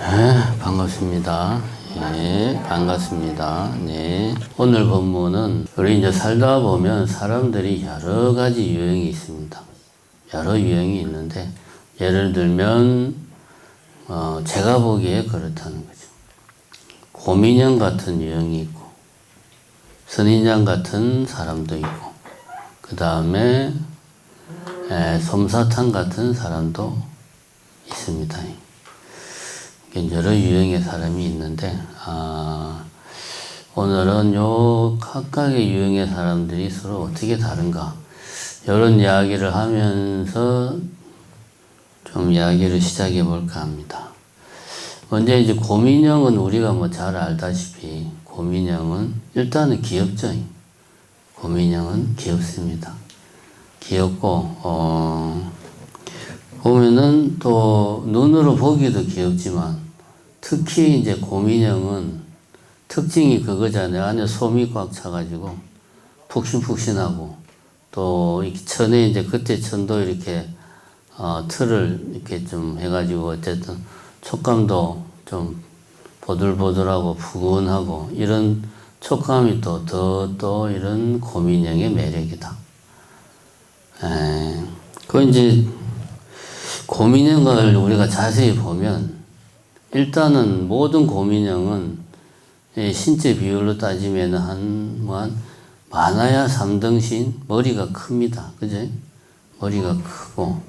네, 반갑습니다. 네, 반갑습니다. 네. 오늘 본문은 우리 이제 살다 보면 사람들이 여러 가지 유형이 있습니다. 여러 유형이 있는데 예를 들면 어, 제가 보기에 그렇다는 거죠. 고민형 같은 유형이 있고 선인장 같은 사람도 있고 그 다음에 솜사탕 같은 사람도 있습니다. 여러 유형의 사람이 있는데 아, 오늘은 요 각각의 유형의 사람들이 서로 어떻게 다른가 이런 이야기를 하면서 좀 이야기를 시작해 볼까 합니다. 먼저 이제 고민형은 우리가 뭐 잘 알다시피 고민형은 일단은 귀엽죠. 고민형은 귀엽습니다. 귀엽고 어 보면은 또 눈으로 보기도 귀엽지만 특히 이제 고민형은 특징이 그거잖아요. 안에 솜이 꽉 차가지고 푹신푹신하고 또 이렇게 천에 이제 그때 천도 이렇게 어, 틀을 이렇게 좀 해가지고 어쨌든 촉감도 좀 보들보들하고 푸근하고 이런 촉감이 또더또 이런 고민형의 매력이다. 에, 그 이제 고민형을 우리가 자세히 보면 일단은 모든 고민형은 이 신체 비율로 따지면 한, 뭐 한, 많아야 3등신, 머리가 큽니다. 그죠? 머리가 크고,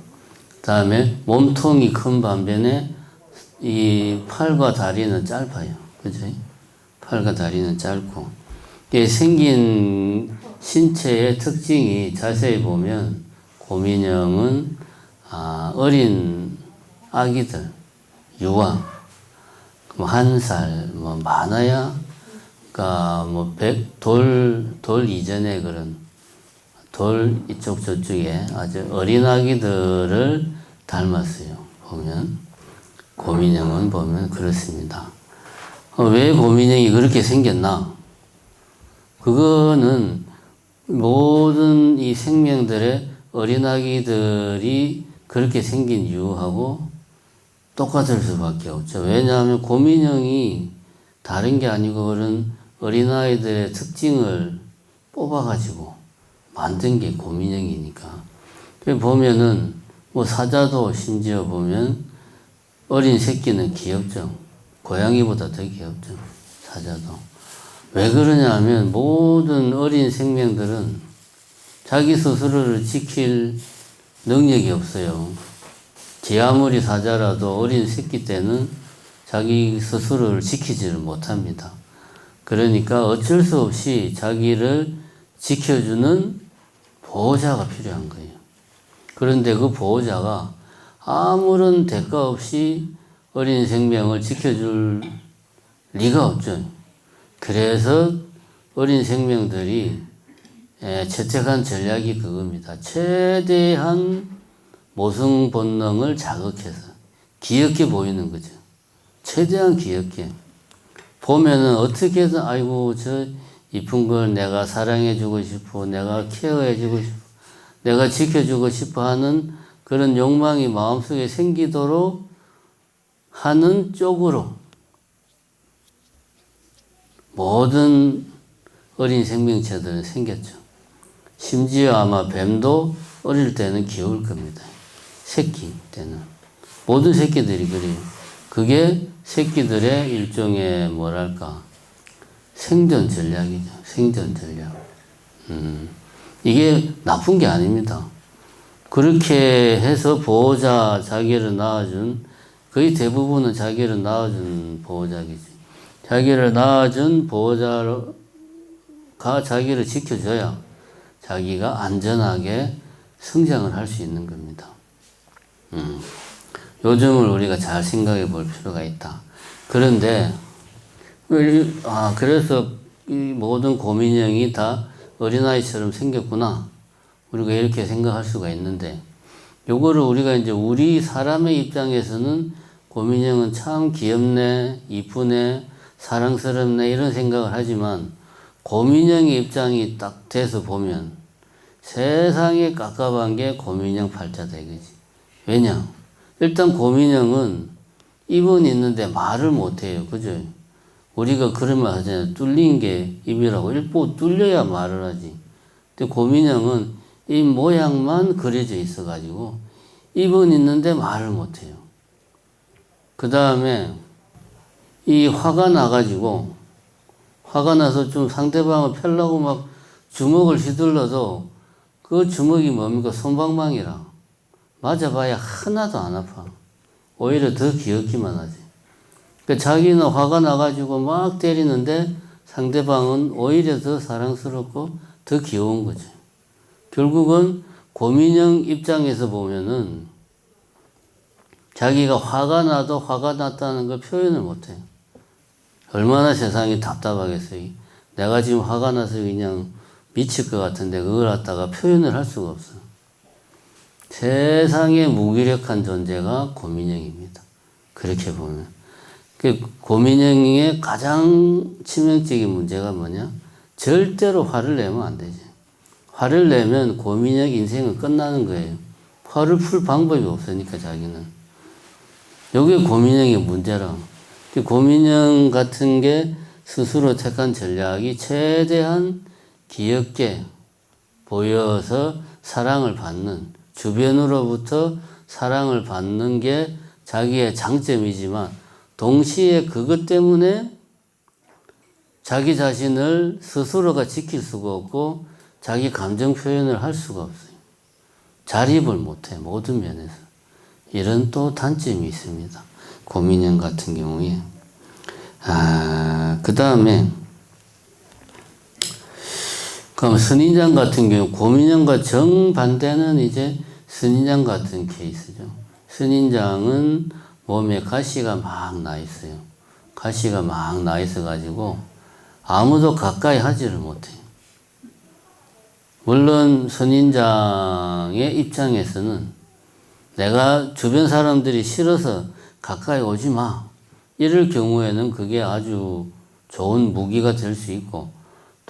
그 다음에 몸통이 큰 반면에 이 팔과 다리는 짧아요. 그죠? 팔과 다리는 짧고. 이게 생긴 신체의 특징이 자세히 보면 고민형은 아, 어린 아기들, 유아, 뭐한 살, 뭐 많아야, 그니까 뭐 백, 돌, 돌 이전에 그런 돌 이쪽 저쪽에 아주 어린 아기들을 닮았어요. 보면. 고민형은 보면 그렇습니다. 어, 왜 고민형이 그렇게 생겼나? 그거는 모든 이 생명들의 어린 아기들이 그렇게 생긴 이유하고 똑같을 수밖에 없죠. 왜냐하면 고민형이 다른 게 아니고 그런 어린아이들의 특징을 뽑아가지고 만든 게 고민형이니까. 보면은 뭐 사자도 심지어 보면 어린 새끼는 귀엽죠. 고양이보다 더 귀엽죠. 사자도. 왜 그러냐 하면 모든 어린 생명들은 자기 스스로를 지킬 능력이 없어요. 지 아무리 사자라도 어린 새끼 때는 자기 스스로를 지키지를 못합니다. 그러니까 어쩔 수 없이 자기를 지켜주는 보호자가 필요한 거예요. 그런데 그 보호자가 아무런 대가 없이 어린 생명을 지켜줄 리가 없죠. 그래서 어린 생명들이 예, 채택한 전략이 그겁니다. 최대한 모성 본능을 자극해서 귀엽게 보이는 거죠. 최대한 귀엽게. 보면은 어떻게든 아이고 저 이쁜 걸 내가 사랑해주고 싶어, 내가 케어해주고 싶어, 내가 지켜주고 싶어 하는 그런 욕망이 마음속에 생기도록 하는 쪽으로 모든 어린 생명체들은 생겼죠. 심지어 아마 뱀도 어릴 때는 귀여울 겁니다. 새끼 때는. 모든 새끼들이 그래요. 그게 새끼들의 일종의 뭐랄까, 생존 전략이죠. 생존 전략. 음, 이게 나쁜 게 아닙니다. 그렇게 해서 보호자 자기를 낳아준, 거의 대부분은 자기를 낳아준 보호자겠지. 자기를 낳아준 보호자가 자기를 지켜줘야 자기가 안전하게 성장을 할 수 있는 겁니다. 음. 요즘을 우리가 잘 생각해 볼 필요가 있다. 그런데, 아, 그래서 이 모든 고민형이 다 어린아이처럼 생겼구나. 우리가 이렇게 생각할 수가 있는데, 요거를 우리가 이제 우리 사람의 입장에서는 고민형은 참 귀엽네, 이쁘네, 사랑스럽네, 이런 생각을 하지만, 고민형의 입장이 딱 돼서 보면, 세상에 깝깝한 게 고민형 팔자다 이거지. 왜냐? 일단 고민형은 입은 있는데 말을 못해요. 그죠? 우리가 그런 말 하잖아요. 뚫린 게 입이라고. 일보 뚫려야 말을 하지. 근데 고민형은 이 모양만 그려져 있어가지고 입은 있는데 말을 못해요. 그 다음에 이 화가 나가지고 화가 나서 좀 상대방을 펴려고 막 주먹을 휘둘러도 그 주먹이 뭡니까? 손방망이라. 맞아봐야 하나도 안 아파. 오히려 더 귀엽기만 하지. 그 자기는 화가 나가지고 막 때리는데 상대방은 오히려 더 사랑스럽고 더 귀여운 거지. 결국은 고민형 입장에서 보면은 자기가 화가 나도 화가 났다는 걸 표현을 못해. 얼마나 세상이 답답하겠어요. 내가 지금 화가 나서 그냥 미칠 것 같은데 그걸 갖다가 표현을 할 수가 없어. 세상에 무기력한 존재가 고민형입니다. 그렇게 보면. 그 고민형의 가장 치명적인 문제가 뭐냐? 절대로 화를 내면 안 되지. 화를 내면 고민형 인생은 끝나는 거예요. 화를 풀 방법이 없으니까 자기는. 여기 고민형의 문제라. 그 고민형 같은 게 스스로 택한 전략이 최대한 귀엽게 보여서 사랑을 받는 주변으로부터 사랑을 받는 게 자기의 장점이지만 동시에 그것 때문에 자기 자신을 스스로가 지킬 수가 없고 자기 감정 표현을 할 수가 없어요. 자립을 못해 모든 면에서 이런 또 단점이 있습니다. 고민형 같은 경우에 아그 다음에 그럼 선인장 같은 경우 고민형과 정반대는 이제 선인장 같은 케이스죠. 선인장은 몸에 가시가 막 나 있어요. 가시가 막 나 있어 가지고 아무도 가까이 하지를 못해요. 물론 선인장의 입장에서는 내가 주변 사람들이 싫어서 가까이 오지 마. 이럴 경우에는 그게 아주 좋은 무기가 될 수 있고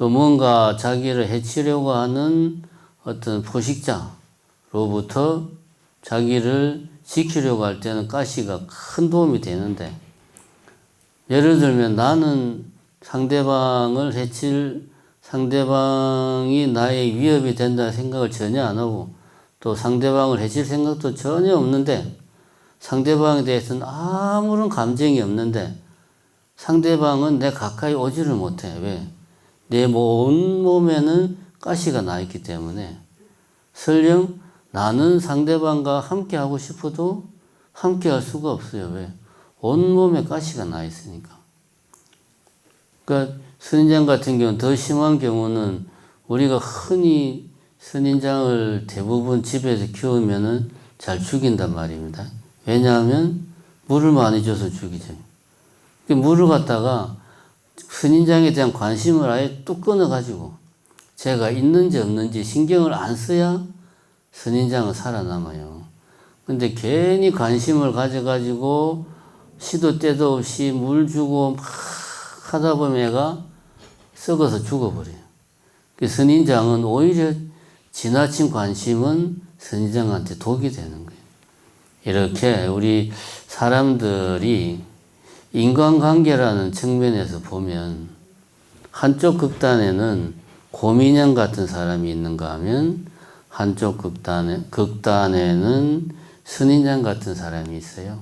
또 뭔가 자기를 해치려고 하는 어떤 포식자로부터 자기를 지키려고 할 때는 가시가 큰 도움이 되는데 예를 들면 나는 상대방을 해칠 상대방이 나의 위협이 된다는 생각을 전혀 안 하고 또 상대방을 해칠 생각도 전혀 없는데 상대방에 대해서는 아무런 감정이 없는데 상대방은 내 가까이 오지를 못해. 왜? 내 온 몸에는 가시가 나 있기 때문에 설령 나는 상대방과 함께 하고 싶어도 함께 할 수가 없어요. 왜? 온몸에 가시가 나 있으니까. 그러니까 선인장 같은 경우는 더 심한 경우는 우리가 흔히 선인장을 대부분 집에서 키우면은 잘 죽인단 말입니다. 왜냐하면 물을 많이 줘서 죽이죠. 그 물을 갖다가 선인장에 대한 관심을 아예 뚝 끊어가지고 제가 있는지 없는지 신경을 안 써야 선인장은 살아남아요. 근데 괜히 관심을 가져가지고 시도 때도 없이 물 주고 막 하다 보면 애가 썩어서 죽어버려요. 그 선인장은 오히려 지나친 관심은 선인장한테 독이 되는 거예요. 이렇게 우리 사람들이 인간관계라는 측면에서 보면 한쪽 극단에는 고민형 같은 사람이 있는가 하면 한쪽 극단에, 극단에는 선인장 같은 사람이 있어요.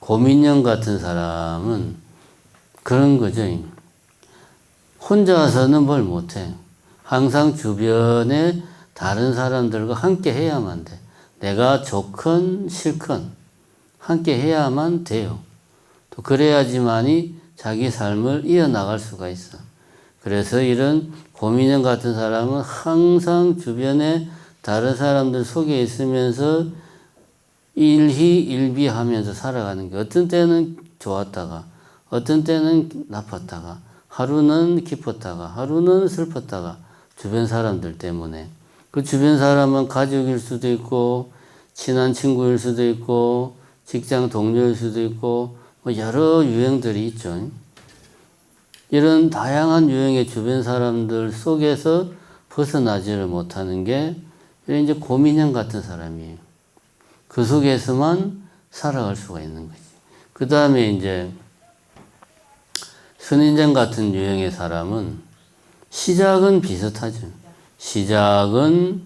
고민형 같은 사람은 그런 거죠. 혼자서는 뭘 못해. 항상 주변에 다른 사람들과 함께 해야만 돼. 내가 좋건 싫건 함께 해야만 돼요. 또 그래야지만이 자기 삶을 이어나갈 수가 있어. 그래서 이런 고민형 같은 사람은 항상 주변에 다른 사람들 속에 있으면서 일희 일비하면서 살아가는 게 어떤 때는 좋았다가 어떤 때는 나빴다가 하루는 기뻤다가 하루는 슬펐다가 주변 사람들 때문에 그 주변 사람은 가족일 수도 있고 친한 친구일 수도 있고 직장 동료일 수도 있고 뭐 여러 유형들이 있죠. 이런 다양한 유형의 주변 사람들 속에서 벗어나지를 못하는 게 이제 고민형 같은 사람이에요. 그 속에서만 살아갈 수가 있는 거지. 그 다음에 이제 선인장 같은 유형의 사람은 시작은 비슷하죠. 시작은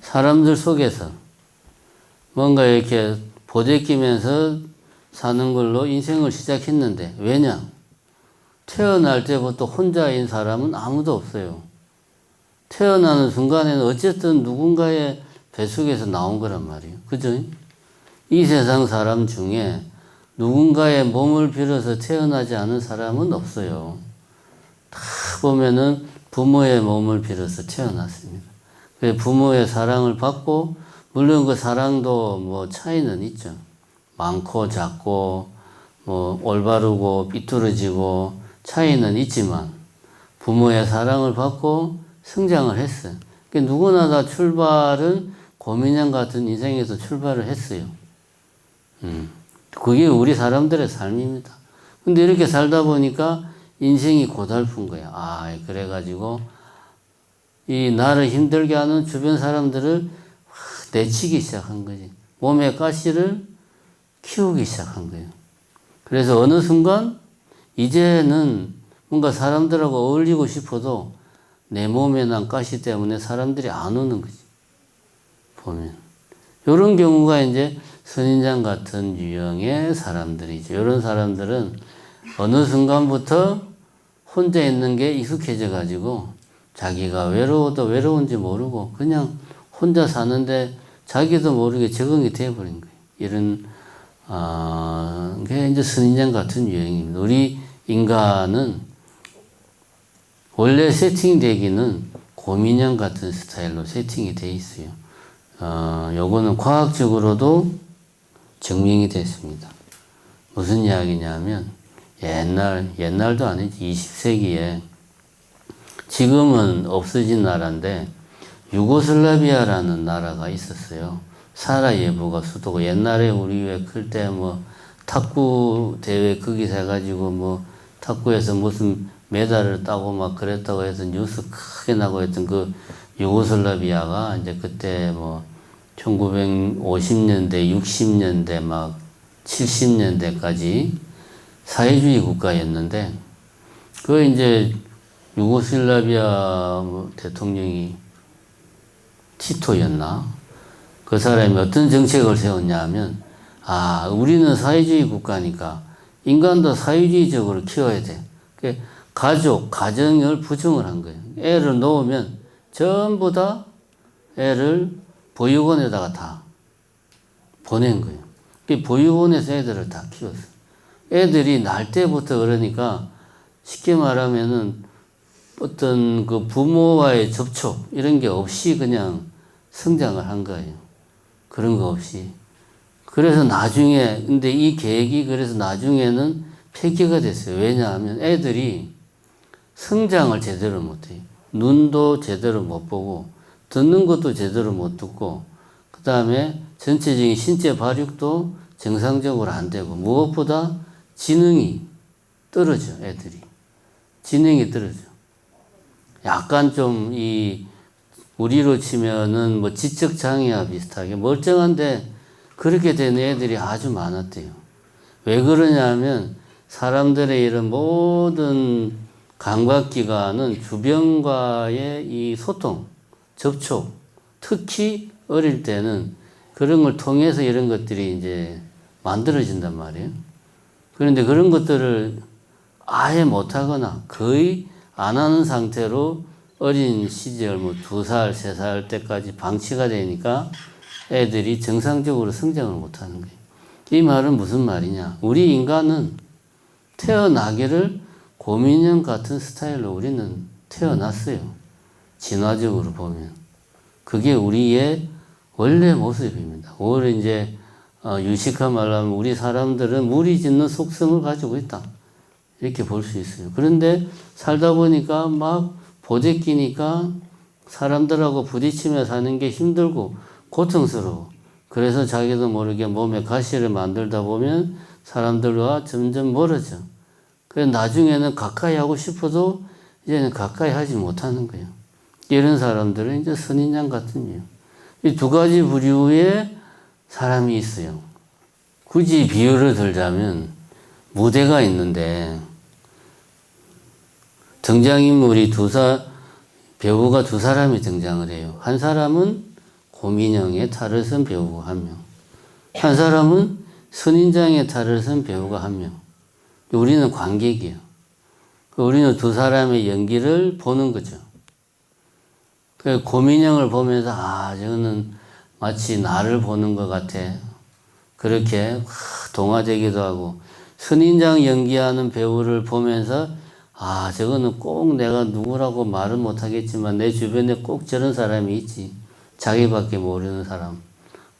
사람들 속에서 뭔가 이렇게 보대끼면서 사는 걸로 인생을 시작했는데 왜냐? 태어날 때부터 혼자인 사람은 아무도 없어요. 태어나는 순간에는 어쨌든 누군가의 뱃속에서 나온 거란 말이에요. 그죠? 이 세상 사람 중에 누군가의 몸을 빌어서 태어나지 않은 사람은 없어요. 다 보면은 부모의 몸을 빌어서 태어났습니다. 그 부모의 사랑을 받고 물론 그 사랑도 뭐 차이는 있죠. 많고 작고 뭐 올바르고 삐뚤어지고 차이는 있지만 부모의 사랑을 받고 성장을 했어요. 그러니까 누구나 다 출발은 고민형 같은 인생에서 출발을 했어요. 음. 그게 우리 사람들의 삶입니다. 근데 이렇게 살다 보니까 인생이 고달픈 거야. 아, 그래가지고 이 나를 힘들게 하는 주변 사람들을 확 내치기 시작한 거지. 몸의 가시를 키우기 시작한 거예요. 그래서 어느 순간 이제는 뭔가 사람들하고 어울리고 싶어도 내 몸에 난 가시 때문에 사람들이 안 오는 거지. 보면. 이런 경우가 이제 선인장 같은 유형의 사람들이죠. 이런 사람들은 어느 순간부터 혼자 있는 게 익숙해져 가지고 자기가 외로워도 외로운지 모르고 그냥 혼자 사는데 자기도 모르게 적응이 되어버린 거예요. 이런, 아, 게 이제 선인장 같은 유형입니다. 우리 인간은 원래 세팅되기는 고민형 같은 스타일로 세팅이 돼 있어요. 어, 요거는 과학적으로도 증명이 됐습니다. 무슨 이야기냐면 옛날 옛날도 아니지 20세기에 지금은 없어진 나라인데 유고슬라비아라는 나라가 있었어요. 사라 예보가 수도고 옛날에 우리 왜 클 때 뭐 탁구 대회 거기서 해가지고 뭐 탁구에서 무슨 메달을 따고 막 그랬다고 해서 뉴스 크게 나고 했던 그 유고슬라비아가 이제 그때 뭐 1950년대, 60년대 막 70년대까지 사회주의 국가였는데 그 이제 유고슬라비아 뭐 대통령이 티토였나? 그 사람이 어떤 정책을 세웠냐 하면 아, 우리는 사회주의 국가니까 인간도 사회주의적으로 키워야 돼. 그 가족, 가정을 부정을 한 거예요. 애를 놓으면 전부 다 애를 보육원에다가 다 보낸 거예요. 그 보육원에서 애들을 다 키웠어요. 애들이 날 때부터 그러니까 쉽게 말하면은 어떤 그 부모와의 접촉 이런 게 없이 그냥 성장을 한 거예요. 그런 거 없이. 그래서 나중에 근데 이 계획이 그래서 나중에는 폐기가 됐어요. 왜냐하면 애들이 성장을 제대로 못해요. 눈도 제대로 못 보고 듣는 것도 제대로 못 듣고 그 다음에 전체적인 신체 발육도 정상적으로 안 되고 무엇보다 지능이 떨어져 애들이 지능이 떨어져 약간 좀 이 우리로 치면은 뭐 지적 장애와 비슷하게 멀쩡한데 그렇게 된 애들이 아주 많았대요. 왜 그러냐면 사람들의 이런 모든 감각기관은 주변과의 이 소통, 접촉, 특히 어릴 때는 그런 걸 통해서 이런 것들이 이제 만들어진단 말이에요. 그런데 그런 것들을 아예 못하거나 거의 안 하는 상태로 어린 시절 뭐 두 살, 세 살 때까지 방치가 되니까 애들이 정상적으로 성장을 못 하는 거예요. 이 말은 무슨 말이냐? 우리 인간은 태어나기를 고민형 같은 스타일로 우리는 태어났어요. 진화적으로 보면. 그게 우리의 원래 모습입니다. 오히려 이제 어, 유식한 말로 하면 우리 사람들은 무리 짓는 속성을 가지고 있다. 이렇게 볼 수 있어요. 그런데 살다 보니까 막 보재끼니까 사람들하고 부딪히며 사는 게 힘들고 고통스러워. 그래서 자기도 모르게 몸에 가시를 만들다 보면 사람들과 점점 멀어져. 그래서 나중에는 가까이 하고 싶어도 이제는 가까이 하지 못하는 거예요. 이런 사람들은 이제 선인장 같은 이유. 이 두 가지 부류의 사람이 있어요. 굳이 비유를 들자면 무대가 있는데 등장인물이 두 사, 배우가 두 사람이 등장을 해요. 한 사람은 고민영의 탈을 쓴 배우가 한 명. 한 사람은 선인장의 탈을 쓴 배우가 한 명. 우리는 관객이에요. 우리는 두 사람의 연기를 보는 거죠. 그 고민형을 보면서 아 저거는 마치 나를 보는 것 같아. 그렇게 동화되기도 하고 선인장 연기하는 배우를 보면서 아 저거는 꼭 내가 누구라고 말은 못하겠지만 내 주변에 꼭 저런 사람이 있지. 자기밖에 모르는 사람.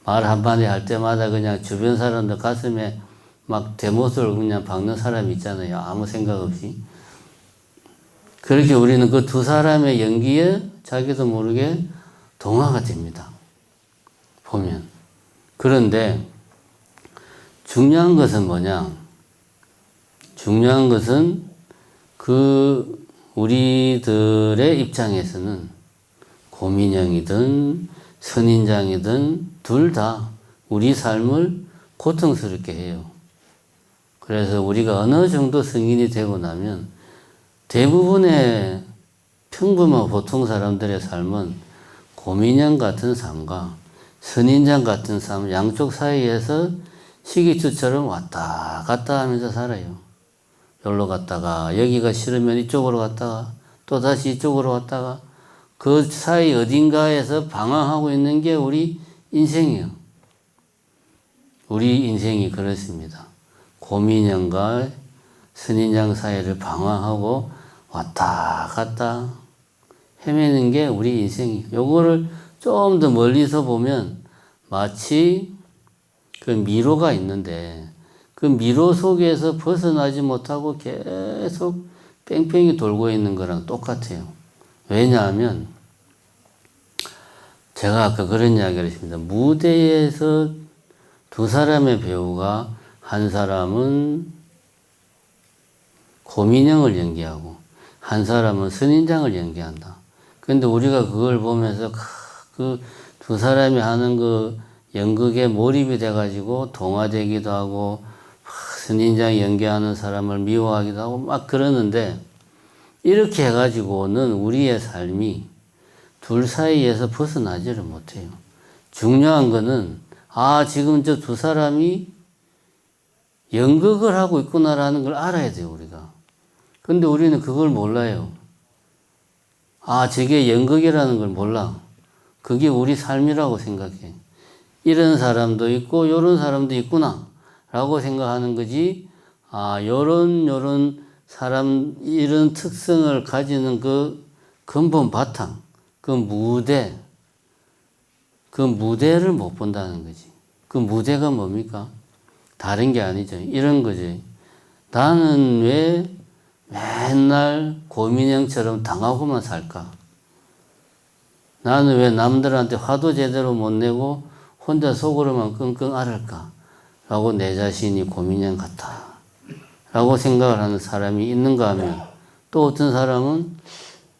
말 한마디 할 때마다 그냥 주변 사람들 가슴에 막 대못을 그냥 박는 사람이 있잖아요. 아무 생각 없이. 그렇게 우리는 그 두 사람의 연기에 자기도 모르게 동화가 됩니다. 보면. 그런데 중요한 것은 뭐냐? 중요한 것은 그 우리들의 입장에서는 고민형이든 선인장이든 둘 다 우리 삶을 고통스럽게 해요. 그래서 우리가 어느 정도 승인이 되고 나면 대부분의 평범한 보통 사람들의 삶은 고민형 같은 삶과 선인장 같은 삶 양쪽 사이에서 시기추처럼 왔다 갔다 하면서 살아요. 여기로 갔다가 여기가 싫으면 이쪽으로 갔다가 또 다시 이쪽으로 갔다가 그 사이 어딘가에서 방황하고 있는 게 우리 인생이에요. 우리 인생이 그렇습니다. 고민형과 선인장 사이를 방황하고 왔다 갔다 헤매는 게 우리 인생이에요. 요거를 좀 더 멀리서 보면 마치 그 미로가 있는데 그 미로 속에서 벗어나지 못하고 계속 뺑뺑이 돌고 있는 거랑 똑같아요. 왜냐하면 제가 아까 그런 이야기를 했습니다. 무대에서 두 사람의 배우가 한 사람은 고민형을 연기하고 한 사람은 선인장을 연기한다. 근데 우리가 그걸 보면서 그 두 사람이 하는 그 연극에 몰입이 돼가지고 동화되기도 하고 선인장 연기하는 사람을 미워하기도 하고 막 그러는데 이렇게 해가지고는 우리의 삶이 둘 사이에서 벗어나지를 못해요. 중요한 거는 아 지금 저 두 사람이 연극을 하고 있구나라는 걸 알아야 돼요 우리가. 근데 우리는 그걸 몰라요. 아 저게 연극이라는 걸 몰라. 그게 우리 삶이라고 생각해. 이런 사람도 있고 요런 사람도 있구나 라고 생각하는 거지 아 요런 요런 사람 이런 특성을 가지는 그 근본 바탕 그 무대 그 무대를 못 본다는 거지. 그 무대가 뭡니까? 다른 게 아니죠. 이런 거지. 나는 왜 맨날 고민형처럼 당하고만 살까? 나는 왜 남들한테 화도 제대로 못 내고 혼자 속으로만 끙끙 앓을까? 라고 내 자신이 고민형 같아. 라고 생각을 하는 사람이 있는가 하면 또 어떤 사람은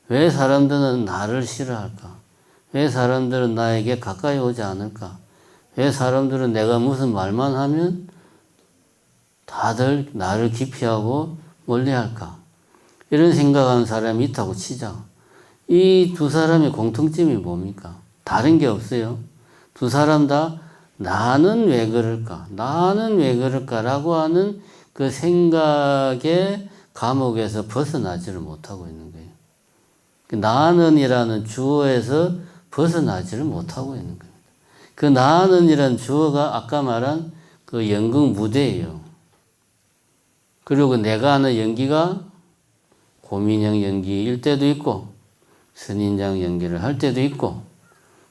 왜 사람들은 나를 싫어할까? 왜 사람들은 나에게 가까이 오지 않을까? 왜 사람들은 내가 무슨 말만 하면 다들 나를 기피하고 멀리 할까? 이런 생각하는 사람이 있다고 치자. 이 두 사람의 공통점이 뭡니까? 다른 게 없어요. 두 사람 다 나는 왜 그럴까? 나는 왜 그럴까라고 하는 그 생각의 감옥에서 벗어나지를 못하고 있는 거예요. 그 나는이라는 주어에서 벗어나지를 못하고 있는 겁니다. 그 나는이라는 주어가 아까 말한 그 연극 무대예요. 그리고 내가 하는 연기가 고민형 연기일 때도 있고 선인장 연기를 할 때도 있고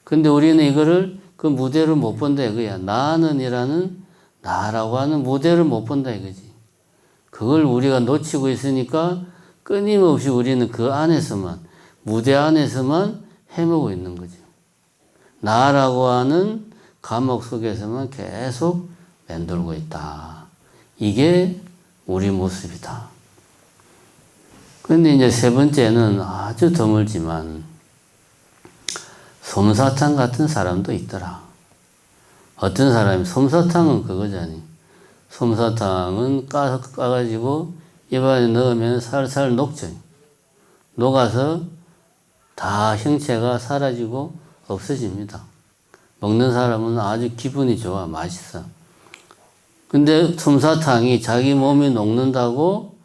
근데 우리는 이거를 그 무대를 못 본다 이거야. 나는 이라는 나라고 하는 무대를 못 본다 이거지. 그걸 우리가 놓치고 있으니까 끊임없이 우리는 그 안에서만 무대 안에서만 헤매고 있는 거죠. 나라고 하는 감옥 속에서만 계속 맴돌고 있다. 이게 우리 모습이다. 근데 이제 세 번째는 아주 드물지만 솜사탕 같은 사람도 있더라. 어떤 사람이 솜사탕은 그거잖니. 솜사탕은 까, 까가지고 입안에 넣으면 살살 녹죠. 녹아서 다 형체가 사라지고 없어집니다. 먹는 사람은 아주 기분이 좋아, 맛있어. 근데 솜사탕이 자기 몸이 녹는다고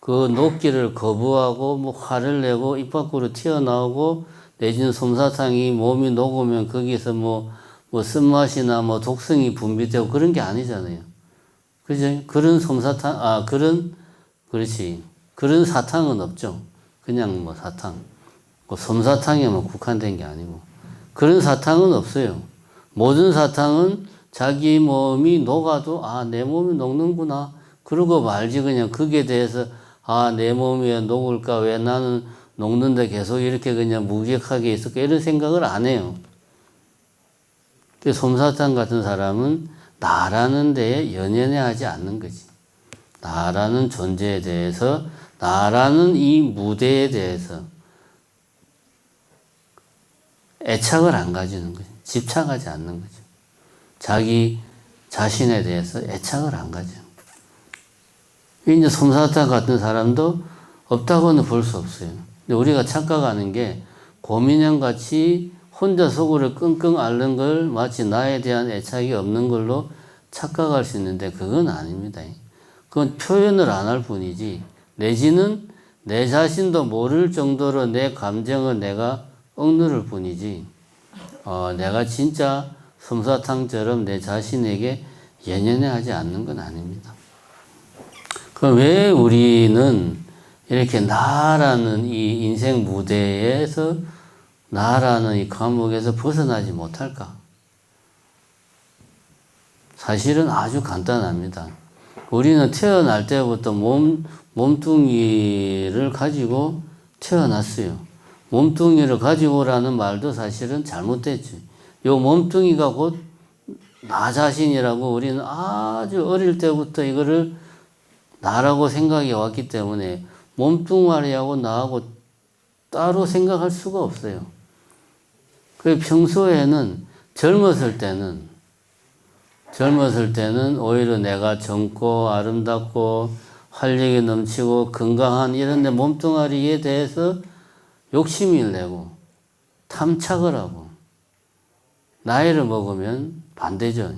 그 녹기를 거부하고 뭐 화를 내고 입 밖으로 튀어나오고 내지는 솜사탕이 몸이 녹으면 거기서 뭐, 뭐 쓴맛이나 뭐 독성이 분비되고 그런 게 아니잖아요. 그죠? 그런 솜사탕, 아, 그런, 그렇지. 그런 사탕은 없죠. 그냥 뭐 사탕. 그 솜사탕에만 국한된 게 아니고. 그런 사탕은 없어요. 모든 사탕은 자기 몸이 녹아도, 아, 내 몸이 녹는구나. 그러고 말지, 그냥 거기에 대해서, 아, 내 몸이 왜 녹을까? 왜 나는 녹는데 계속 이렇게 그냥 무기력하게 있을까? 이런 생각을 안 해요. 근데 솜사탕 같은 사람은 나라는 데에 연연해 하지 않는 거지. 나라는 존재에 대해서, 나라는 이 무대에 대해서 애착을 안 가지는 거지. 집착하지 않는 거죠. 자기 자신에 대해서 애착을 안 가져. 이제 솜사탕 같은 사람도 없다고는 볼 수 없어요. 근데 우리가 착각하는 게 고민형 같이 혼자 속으로 끙끙 앓는 걸 마치 나에 대한 애착이 없는 걸로 착각할 수 있는데 그건 아닙니다. 그건 표현을 안 할 뿐이지 내지는 내 자신도 모를 정도로 내 감정을 내가 억누를 뿐이지 어, 내가 진짜 솜사탕처럼 내 자신에게 연연해 하지 않는 건 아닙니다. 그럼 왜 우리는 이렇게 나라는 이 인생 무대에서 나라는 이 감옥에서 벗어나지 못할까? 사실은 아주 간단합니다. 우리는 태어날 때부터 몸, 몸뚱이를 가지고 태어났어요. 몸뚱이를 가지고라는 말도 사실은 잘못됐죠. 요 몸뚱이가 곧 나 자신이라고 우리는 아주 어릴 때부터 이거를 나라고 생각이 왔기 때문에 몸뚱아리하고 나하고 따로 생각할 수가 없어요. 그 평소에는 젊었을 때는 젊었을 때는 오히려 내가 젊고 아름답고 활력이 넘치고 건강한 이런 내 몸뚱아리에 대해서 욕심을 내고 탐착을 하고 나이를 먹으면 반대죠.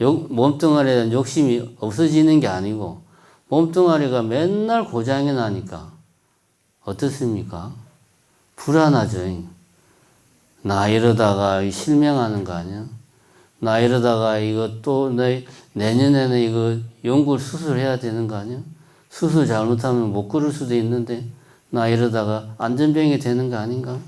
욕, 몸뚱아리에 대한 욕심이 없어지는 게 아니고 몸뚱아리가 맨날 고장이 나니까 어떻습니까? 불안하죠. 나 이러다가 실명하는 거 아니야? 나 이러다가 이거 또 내, 내년에는 이거 연골 수술해야 되는 거 아니야? 수술 잘못하면 못 걸을 수도 있는데 나 이러다가 안전병이 되는 거 아닌가?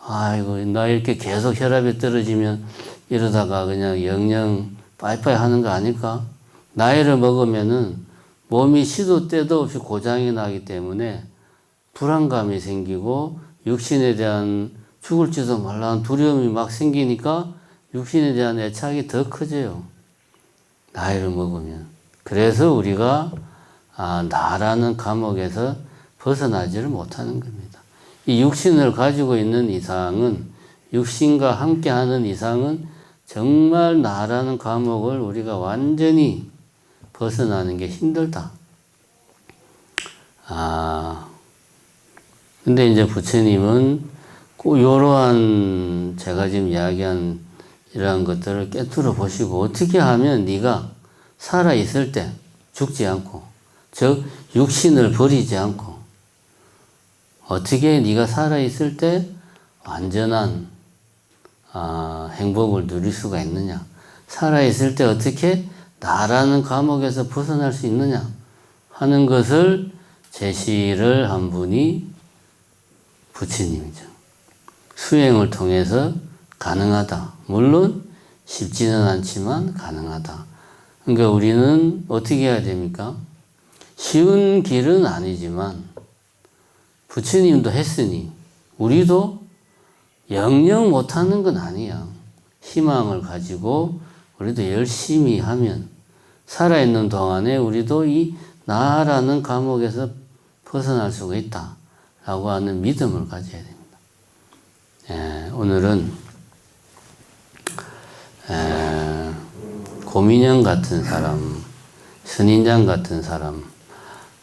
아이고 나 이렇게 계속 혈압이 떨어지면 이러다가 그냥 영영 빠이빠이 하는 거 아닐까? 나이를 먹으면은 몸이 시도 때도 없이 고장이 나기 때문에 불안감이 생기고 육신에 대한 죽을지도 몰라는 두려움이 막 생기니까 육신에 대한 애착이 더 커져요. 나이를 먹으면. 그래서 우리가 아, 나라는 감옥에서 벗어나지를 못하는 겁니다. 이 육신을 가지고 있는 이상은 육신과 함께하는 이상은 정말 나라는 감옥을 우리가 완전히 벗어나는 게 힘들다. 아, 근데 이제 부처님은 꼭 이러한 제가 지금 이야기한 이러한 것들을 깨뜨려 보시고 어떻게 하면 네가 살아 있을 때 죽지 않고 즉 육신을 버리지 않고 어떻게 네가 살아 있을 때 완전한 아, 행복을 누릴 수가 있느냐 살아 있을 때 어떻게 나라는 감옥에서 벗어날 수 있느냐 하는 것을 제시를 한 분이 부처님이죠. 수행을 통해서 가능하다. 물론 쉽지는 않지만 가능하다. 그러니까 우리는 어떻게 해야 됩니까? 쉬운 길은 아니지만 부처님도 했으니 우리도 영영 못하는 건 아니야. 희망을 가지고 우리도 열심히 하면 살아있는 동안에 우리도 이 나라는 감옥에서 벗어날 수가 있다. 라고 하는 믿음을 가져야 됩니다. 예, 오늘은 에, 고민형 같은 사람, 선인장 같은 사람,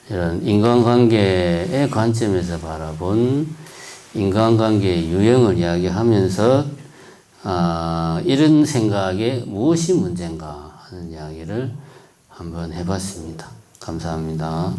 이런 인간관계의 관점에서 바라본 인간관계의 유형을 이야기하면서 아, 이런 생각에 무엇이 문제인가 하는 이야기를 한번 해봤습니다. 감사합니다.